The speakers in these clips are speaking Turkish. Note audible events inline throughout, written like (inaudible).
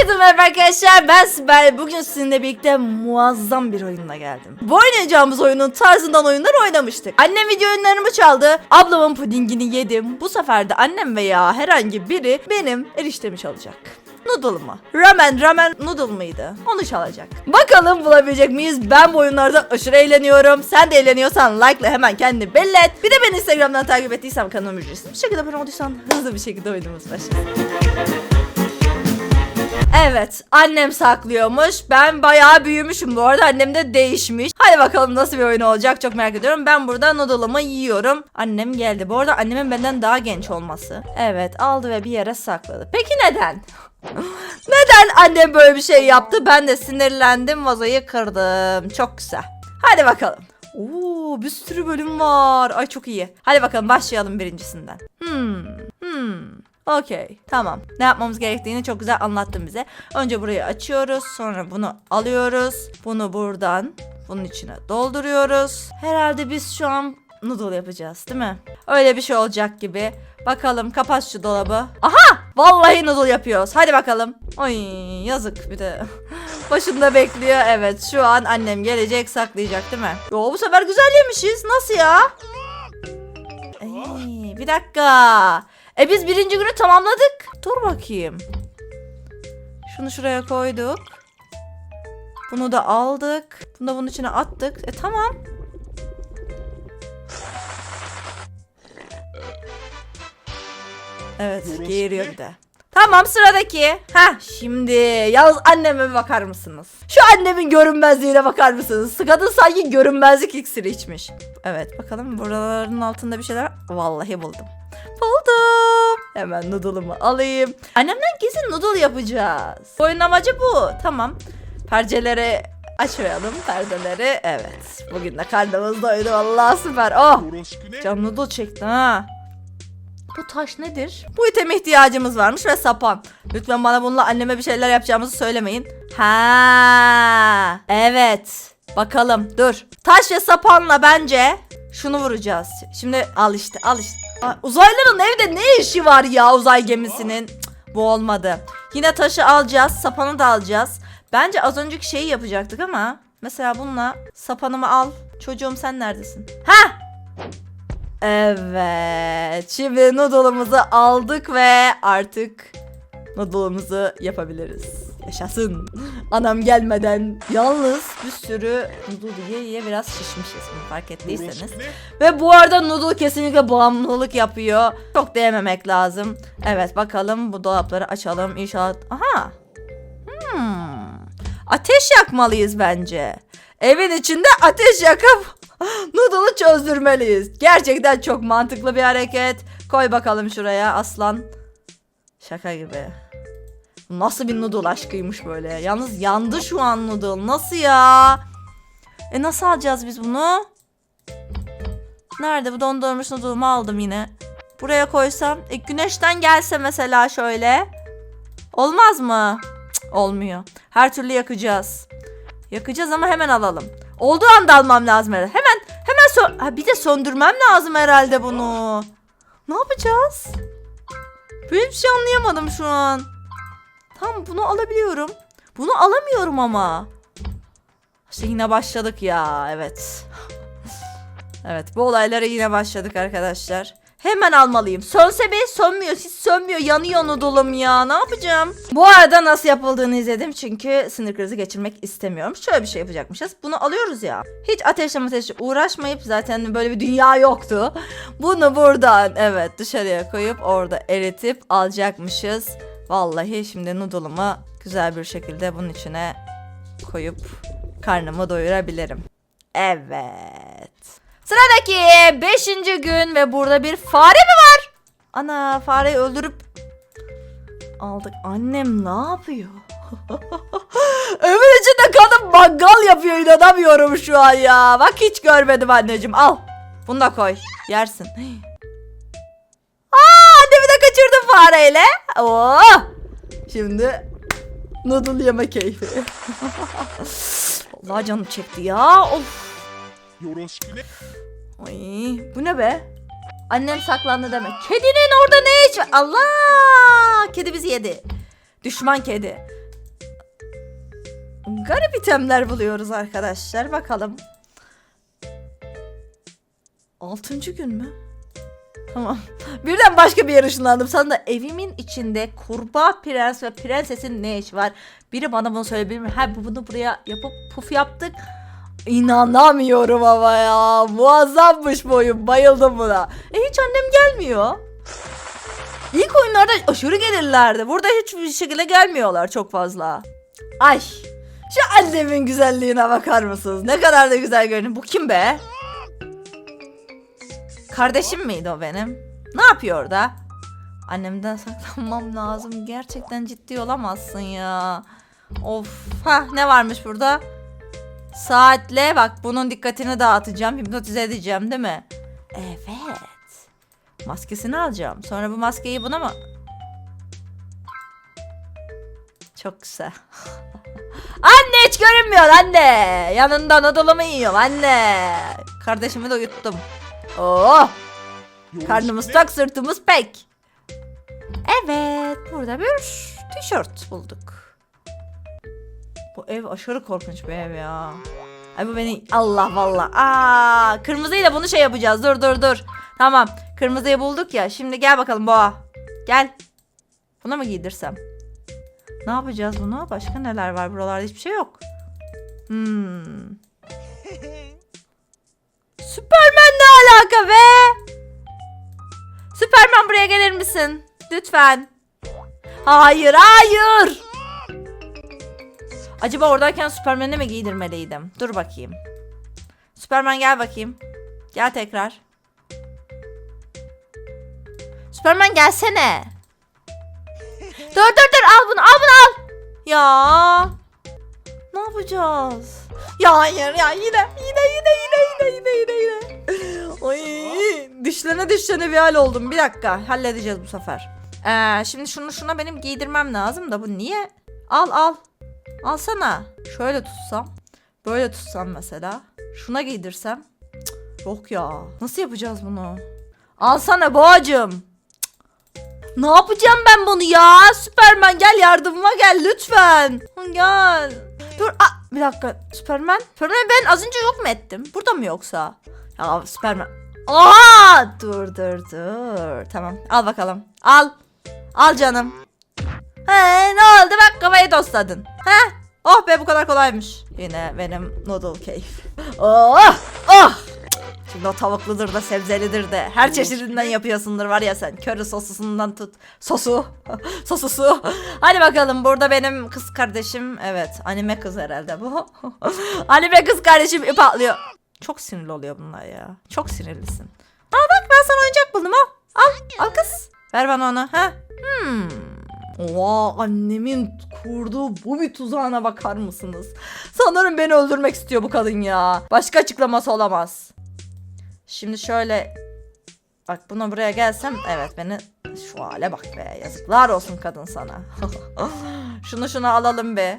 Herkese merhaba arkadaşlar ben Sibel Bugün sizinle birlikte muazzam bir oyunla geldim Bu oynayacağımız oyunun tarzından oyunlar oynamıştık Annem video oyunlarımı çaldı Ablamın pudingini yedim Bu sefer de annem veya herhangi biri benim eriştemi çalacak Noodle mı? Ramen, ramen noodle mıydı? Onu çalacak. Bakalım bulabilecek miyiz? Ben bu oyunlarda aşırı eğleniyorum. Sen de eğleniyorsan like'la hemen kendini belli et. Bir de beni Instagram'dan takip ettiysem kanalıma ücretsiz bir şekilde abone olduysan hızlı bir şekilde oyunumuz başlasın. Evet annem saklıyormuş. Ben bayağı büyümüşüm bu arada annem de değişmiş. Hadi bakalım nasıl bir oyun olacak çok merak ediyorum. Ben burada noodle'ımı yiyorum. Annem geldi. Bu arada annemin benden daha genç olması. Evet aldı ve bir yere sakladı. Peki neden? (gasps) neden annem böyle bir şey yaptı? Ben de sinirlendim vazoyu kırdım. Çok güzel. Hadi bakalım. Oo bir sürü bölüm var. Ay çok iyi. Hadi bakalım başlayalım birincisinden. Hmm. Hmm. Okey tamam. Ne yapmamız gerektiğini çok güzel anlattın bize. Önce burayı açıyoruz. Sonra bunu alıyoruz. Bunu buradan bunun içine dolduruyoruz. Herhalde biz şu an noodle yapacağız değil mi? Öyle bir şey olacak gibi. Bakalım kapat şu dolabı. Aha! Vallahi noodle yapıyoruz. Hadi bakalım. Oy yazık bir de. (laughs) Başında bekliyor. Evet şu an annem gelecek saklayacak değil mi? Yo bu sefer güzel yemişiz. Nasıl ya? Ey, bir dakika. E biz birinci günü tamamladık. Dur bakayım. Şunu şuraya koyduk. Bunu da aldık. Bunu da bunun içine attık. E tamam. Evet geğiriyor bir de. Tamam sıradaki. Ha şimdi yalnız anneme bakar mısınız? Şu annemin görünmezliğine bakar mısınız? Kadın sanki görünmezlik iksiri içmiş. Evet bakalım buraların altında bir şeyler. Vallahi buldum. Hemen noodle'ımı alayım. Annemden kesin noodle yapacağız. Oyun amacı bu. Tamam. Percelere açmayalım perdeleri. Evet. Bugün de karnımız doydu. Vallahi süper. Oh. Canım noodle çekti ha. Bu taş nedir? Bu iteme ihtiyacımız varmış ve sapan. Lütfen bana bununla anneme bir şeyler yapacağımızı söylemeyin. Ha. Evet. Bakalım. Dur. Taş ve sapanla bence şunu vuracağız. Şimdi al işte. Al işte. Aa, Uzaylıların evde ne işi var ya uzay gemisinin? Cık, bu olmadı. Yine taşı alacağız. Sapanı da alacağız. Bence az önceki şeyi yapacaktık ama. Mesela bununla sapanımı al. Çocuğum sen neredesin? Ha! Evet. Şimdi noodle'ımızı aldık ve artık noodle'ımızı yapabiliriz. Yaşasın. Anam gelmeden yalnız bir sürü noodle ye ye biraz şişmişiz bunu fark ettiyseniz. Ve bu arada noodle kesinlikle bağımlılık yapıyor. Çok değmemek lazım. Evet bakalım bu dolapları açalım inşallah. Aha. Hmm. Ateş yakmalıyız bence. Evin içinde ateş yakıp (gasps) noodle'ı çözdürmeliyiz. Gerçekten çok mantıklı bir hareket. Koy bakalım şuraya aslan. Şaka gibi. Nasıl bir noodle aşkıymış böyle. Yalnız yandı şu an noodle. Nasıl ya? E nasıl alacağız biz bunu? Nerede bu dondurmuş noodle'ımı aldım yine. Buraya koysam. E, güneşten gelse mesela şöyle. Olmaz mı? Cık, olmuyor. Her türlü yakacağız. Yakacağız ama hemen alalım. Olduğu anda almam lazım herhalde. Hemen hemen sö- ha, bir de söndürmem lazım herhalde bunu. Ne yapacağız? Böyle bir şey anlayamadım şu an. Tamam bunu alabiliyorum. Bunu alamıyorum ama. İşte yine başladık ya evet. Evet bu olaylara yine başladık arkadaşlar. Hemen almalıyım. Sönse be sönmüyor. Hiç sönmüyor. Yanıyor noodle'ım ya. Ne yapacağım? Bu arada nasıl yapıldığını izledim. Çünkü sinir krizi geçirmek istemiyorum. Şöyle bir şey yapacakmışız. Bunu alıyoruz ya. Hiç ateşle ateşle uğraşmayıp zaten böyle bir dünya yoktu. Bunu buradan evet dışarıya koyup orada eritip alacakmışız. Vallahi şimdi noodle'ımı güzel bir şekilde bunun içine koyup karnımı doyurabilirim. Evet. Sıradaki 5. gün ve burada bir fare mi var? Ana fareyi öldürüp aldık. Annem ne yapıyor? (laughs) Evin içinde kadın mangal yapıyor inanamıyorum şu an ya. Bak hiç görmedim anneciğim al. Bunu da koy yersin kaçırdım fareyle. Oo. Şimdi noodle yeme keyfi. (laughs) Allah canım çekti ya. Of. Ay, bu ne be? Annem saklandı demek. Kedinin orada ne iş var? Allah! Kedi bizi yedi. Düşman kedi. Garip itemler buluyoruz arkadaşlar. Bakalım. Altıncı gün mü? Tamam. (laughs) Birden başka bir yer ışınlandım. Sana da evimin içinde kurbağa prens ve prensesin ne işi var? Biri bana bunu söyleyebilir mi? Ha bu- bunu buraya yapıp puf yaptık. İnanamıyorum ama ya. Muazzammış bu. Bayıldım buna. E hiç annem gelmiyor. İlk oyunlarda aşırı gelirlerdi. Burada hiçbir şekilde gelmiyorlar çok fazla. Ay. Şu annemin güzelliğine bakar mısınız? Ne kadar da güzel görünüyor. Bu kim be? Kardeşim miydi o benim? Ne yapıyor orada? Annemden (laughs) saklanmam lazım. Gerçekten ciddi olamazsın ya. Of. Ha ne varmış burada? Saatle bak bunun dikkatini dağıtacağım. Hipnotize edeceğim değil mi? Evet. Maskesini alacağım. Sonra bu maskeyi buna mı? Çok güzel. (laughs) anne hiç görünmüyor anne. Yanında noodle'ımı yiyorum anne. Kardeşimi de uyuttum. Oh. Karnımız tok sırtımız pek. Evet burada bir tişört bulduk. Bu ev aşırı korkunç bir ev ya. Ay bu beni Allah valla. Aa kırmızıyla bunu şey yapacağız. Dur dur dur. Tamam. Kırmızıyı bulduk ya. Şimdi gel bakalım boğa. Gel. Buna mı giydirsem? Ne yapacağız bunu? Başka neler var? Buralarda hiçbir şey yok. Hmm. Süpermen ne alaka be? Süpermen buraya gelir misin? Lütfen. Hayır hayır. Acaba oradayken Süpermen'e mi giydirmeliydim? Dur bakayım. Süpermen gel bakayım. Gel tekrar. Süpermen gelsene. Dur dur dur al bunu al bunu al. Ya. Ne yapacağız? Ya hayır ya yine yine yine yine yine yine yine yine. Oy dişlerine dişlerine bir hal oldum. Bir dakika halledeceğiz bu sefer. Ee, şimdi şunu şuna benim giydirmem lazım da bu niye? Al al. Alsana. Şöyle tutsam. Böyle tutsam mesela. Şuna giydirsem. Cık, yok ya. Nasıl yapacağız bunu? Alsana boğacım. Ne yapacağım ben bunu ya? Süpermen gel yardımıma gel lütfen. Gel. Dur aa, bir dakika. Süpermen. Süpermen ben az önce yok mu ettim? Burada mı yoksa? Ya Süpermen. Aa! Dur dur dur. Tamam al bakalım. Al. Al canım. He ne oldu bak kafayı dostladın. He? Oh be bu kadar kolaymış. Yine benim noodle keyif. Oh! Oh! Şimdi o tavukludur da sebzelidir de her çeşidinden yapıyorsundur var ya sen. Köri sosusundan tut. Sosu. (laughs) Sosusu. Hadi bakalım burada benim kız kardeşim. Evet anime kız herhalde bu. (laughs) anime kız kardeşim ip atlıyor. Çok sinirli oluyor bunlar ya. Çok sinirlisin. Aa bak ben sana oyuncak buldum al. Al. Al kız. Ver bana onu. Ha? Hmm. Oha annemin kurduğu bu bir tuzağına bakar mısınız? Sanırım beni öldürmek istiyor bu kadın ya. Başka açıklaması olamaz. Şimdi şöyle bak buna buraya gelsem evet beni şu hale bak be yazıklar olsun kadın sana. (laughs) şunu şunu alalım be.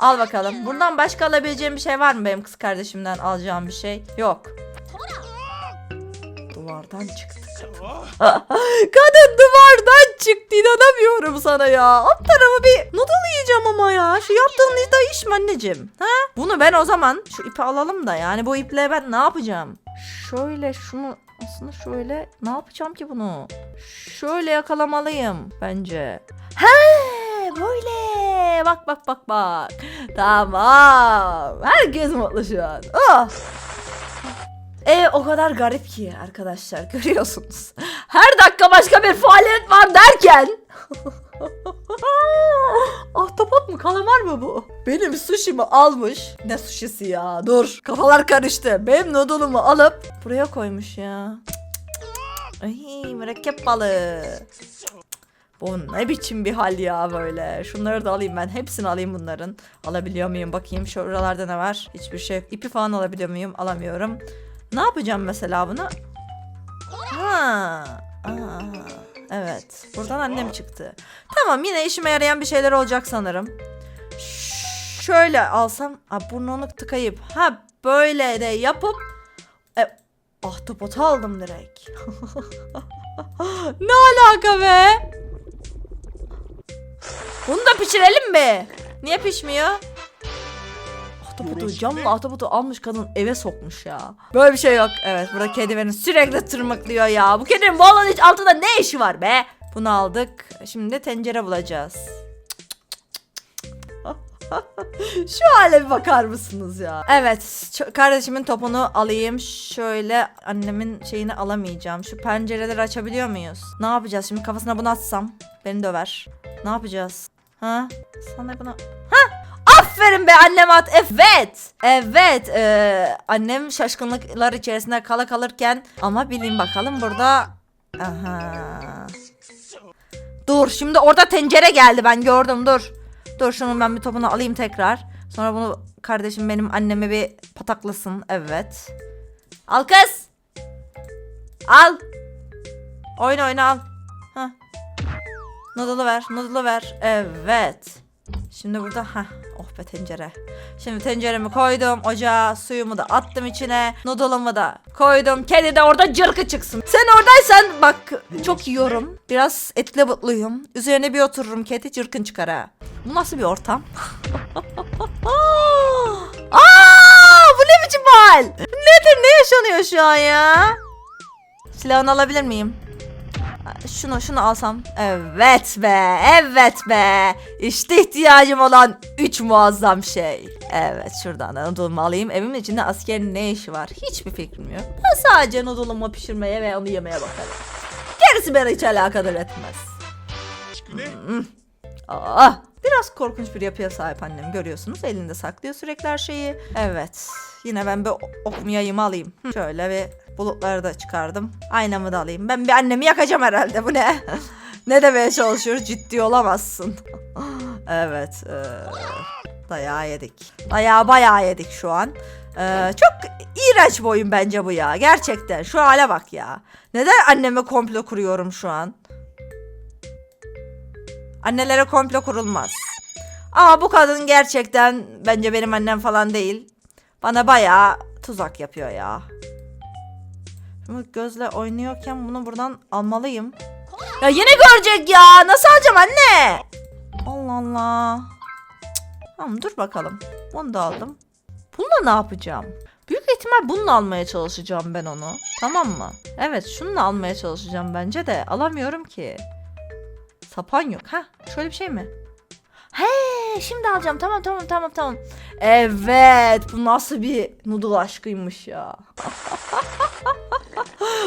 Al bakalım. Buradan başka alabileceğim bir şey var mı benim kız kardeşimden alacağım bir şey? Yok. Duvardan çıktı kadın. (laughs) kadın duvardan çıktı inanamıyorum sana ya. Alt tarafı bir noodle yiyeceğim ama ya. Şu yaptığın da iş mi anneciğim? Ha? Bunu ben o zaman şu ipi alalım da yani bu iple ben ne yapacağım? Şöyle şunu aslında şöyle ne yapacağım ki bunu? Şöyle yakalamalıyım bence. He böyle. Bak bak bak bak. Tamam. Herkes mutlu şu an. Oh. E o kadar garip ki arkadaşlar (laughs) görüyorsunuz. Her dakika başka bir faaliyet var derken. (laughs) Ahtapot mu kalamar mı bu? Benim sushi'mi almış. Ne sushisi ya dur kafalar karıştı. Benim noodle'umu alıp buraya koymuş ya. Ay mürekkep balığı. Bu ne biçim bir hal ya böyle. Şunları da alayım ben. Hepsini alayım bunların. Alabiliyor muyum bakayım. Şuralarda ne var? Hiçbir şey. İpi falan alabiliyor muyum? Alamıyorum. Ne yapacağım mesela bunu? Ha. Aa, evet. Buradan annem çıktı. Tamam yine işime yarayan bir şeyler olacak sanırım. Ş- şöyle alsam. Aa, burnunu tıkayıp. Ha böyle de yapıp. E, ahtapotu aldım direkt. (laughs) ne alaka be? Bunu da pişirelim mi? Niye pişmiyor? Ahtapotu, camla ahtapotu almış kadın eve sokmuş ya. Böyle bir şey yok. Evet burada kedi beni sürekli tırmıklıyor ya. Bu kedinin alanın hiç altında ne işi var be? Bunu aldık. Şimdi de tencere bulacağız. (laughs) Şu hale bir bakar mısınız ya? Evet, kardeşimin topunu alayım. Şöyle annemin şeyini alamayacağım. Şu pencereleri açabiliyor muyuz? Ne yapacağız şimdi? Kafasına bunu atsam beni döver. Ne yapacağız? Ha? Sana bunu... Ha? Aferin be annem at. Evet. Evet. Ee, annem şaşkınlıklar içerisinde kala kalırken ama bilin bakalım burada Aha. Dur şimdi orada tencere geldi ben gördüm dur. Dur şunu ben bir topunu alayım tekrar. Sonra bunu kardeşim benim anneme bir pataklasın. Evet. Al kız. Al. Oyna oyna al. Hah. Noodle'ı ver. Noodle'ı ver. Evet. Şimdi burada ha oh be tencere. Şimdi tenceremi koydum ocağa suyumu da attım içine. Noodle'ımı da koydum. Kedi de orada cırkı çıksın. Sen oradaysan bak çok yiyorum. Biraz etli butluyum. Üzerine bir otururum kedi cırkın çıkar ha. Bu nasıl bir ortam? (laughs) Aa, bu ne biçim hal? Nedir ne yaşanıyor şu an ya? Silahını alabilir miyim? Şunu şunu alsam. Evet be. Evet be. İşte ihtiyacım olan üç muazzam şey. Evet şuradan da noodle'ımı alayım. Evimin içinde askerin ne işi var? Hiçbir fikrim yok. Ben sadece noodle'ımı pişirmeye ve onu yemeye bakarım. Gerisi beni hiç alakadar etmez. Hmm. Aa, biraz korkunç bir yapıya sahip annem görüyorsunuz. Elinde saklıyor sürekli her şeyi. Evet. Yine ben bir okum yayımı alayım. Şöyle bir bulutları da çıkardım. Aynamı da alayım. Ben bir annemi yakacağım herhalde. Bu ne? (laughs) ne demeye çalışıyoruz? Ciddi olamazsın. (laughs) evet. E, dayağı yedik. Dayağı bayağı yedik şu an. E, çok iğrenç bir oyun bence bu ya. Gerçekten. Şu hale bak ya. Neden anneme komplo kuruyorum şu an? Annelere komplo kurulmaz. Ama bu kadın gerçekten bence benim annem falan değil. Bana bayağı tuzak yapıyor ya. Gözle oynuyorken bunu buradan almalıyım. Ya yine görecek ya. Nasıl alacağım anne? Allah Allah. Cık. Tamam dur bakalım. Bunu da aldım. Bununla ne yapacağım? Büyük ihtimal bununla almaya çalışacağım ben onu. Tamam mı? Evet şununla almaya çalışacağım bence de. Alamıyorum ki. Sapan yok. Ha şöyle bir şey mi? He şimdi alacağım. Tamam tamam tamam tamam. Evet bu nasıl bir noodle aşkıymış ya. (laughs)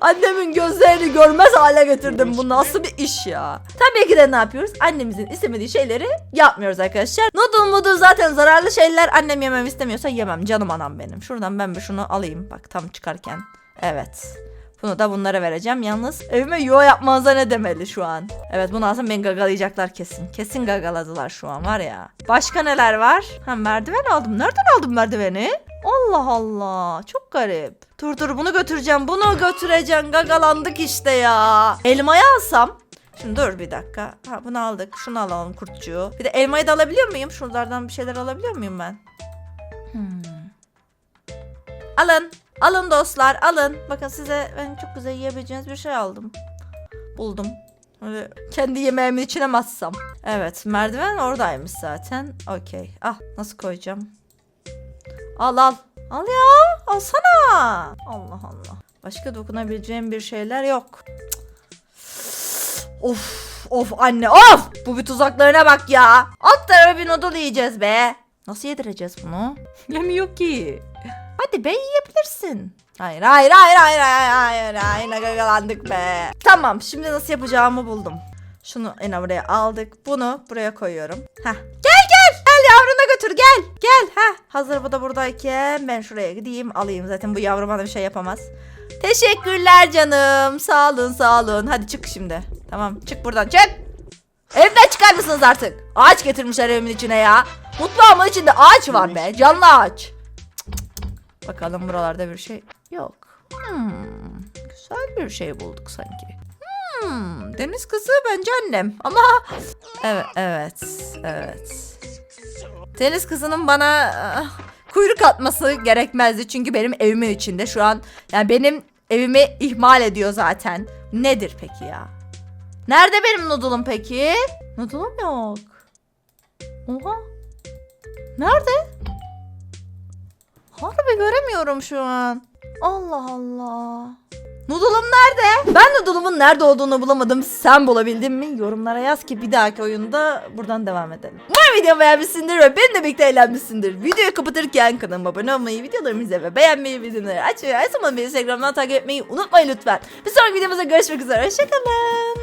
Annemin gözlerini görmez hale getirdim. Bu nasıl bir iş ya? Tabii ki de ne yapıyoruz? Annemizin istemediği şeyleri yapmıyoruz arkadaşlar. Noodle mudur zaten zararlı şeyler. Annem yemem istemiyorsa yemem. Canım anam benim. Şuradan ben bir şunu alayım. Bak tam çıkarken. Evet. Bunu da bunlara vereceğim. Yalnız evime yuva yapmanıza ne demeli şu an? Evet bunu alsam beni gagalayacaklar kesin. Kesin gagaladılar şu an var ya. Başka neler var? Ha merdiven aldım. Nereden aldım merdiveni? Allah Allah. Çok garip. Dur dur bunu götüreceğim. Bunu götüreceğim. Gagalandık işte ya. Elmayı alsam. Şimdi dur bir dakika. Ha bunu aldık. Şunu alalım kurtçuğu. Bir de elmayı da alabiliyor muyum? Şuralardan bir şeyler alabiliyor muyum ben? Hmm. Alın. Alın dostlar alın. Bakın size ben çok güzel yiyebileceğiniz bir şey aldım. Buldum. Öyle kendi yemeğimin içine mi atsam? Evet merdiven oradaymış zaten. Okey. Ah nasıl koyacağım? Al al. Al ya. Alsana. Allah Allah. Başka dokunabileceğim bir şeyler yok. Of. Of anne of. Bu bir tuzaklarına bak ya. Alt tarafı bir noodle yiyeceğiz be. Nasıl yedireceğiz bunu? Yemiyor ki. Hadi be yiyebilirsin. Hayır hayır hayır hayır hayır hayır hayır gagalandık be. Tamam şimdi nasıl yapacağımı buldum. Şunu en buraya aldık. Bunu buraya koyuyorum. Heh. Gel gel. Gel yavruna götür gel. Gel. Heh. Hazır bu da buradayken ben şuraya gideyim alayım. Zaten bu yavru bana bir şey yapamaz. Teşekkürler canım. Sağ olun sağ olun. Hadi çık şimdi. Tamam çık buradan çık. Evden çıkar mısınız artık? Ağaç getirmişler evimin içine ya. Mutfağımın içinde ağaç var be. Canlı ağaç. Bakalım buralarda bir şey yok. Hmm, güzel bir şey bulduk sanki. Hmm, deniz kızı bence annem ama evet evet evet. Deniz kızının bana ah, kuyruk atması gerekmezdi çünkü benim evimin içinde şu an yani benim evimi ihmal ediyor zaten. Nedir peki ya? Nerede benim noodle'ım peki? Noodle'ım yok. Oha. Nerede? Harbi göremiyorum şu an. Allah Allah. Noodle'um nerede? Ben Noodle'umun nerede olduğunu bulamadım. Sen bulabildin mi? Yorumlara yaz ki bir dahaki oyunda buradan devam edelim. Umarım videomu beğenmişsindir ve benimle birlikte eğlenmişsindir. Videoyu kapatırken kanalıma abone olmayı, videolarımı izlemeyi ve beğenmeyi, bildirimleri açmayı, her zaman beni Instagram'dan takip etmeyi unutmayın lütfen. Bir sonraki videomuzda görüşmek üzere. Hoşçakalın.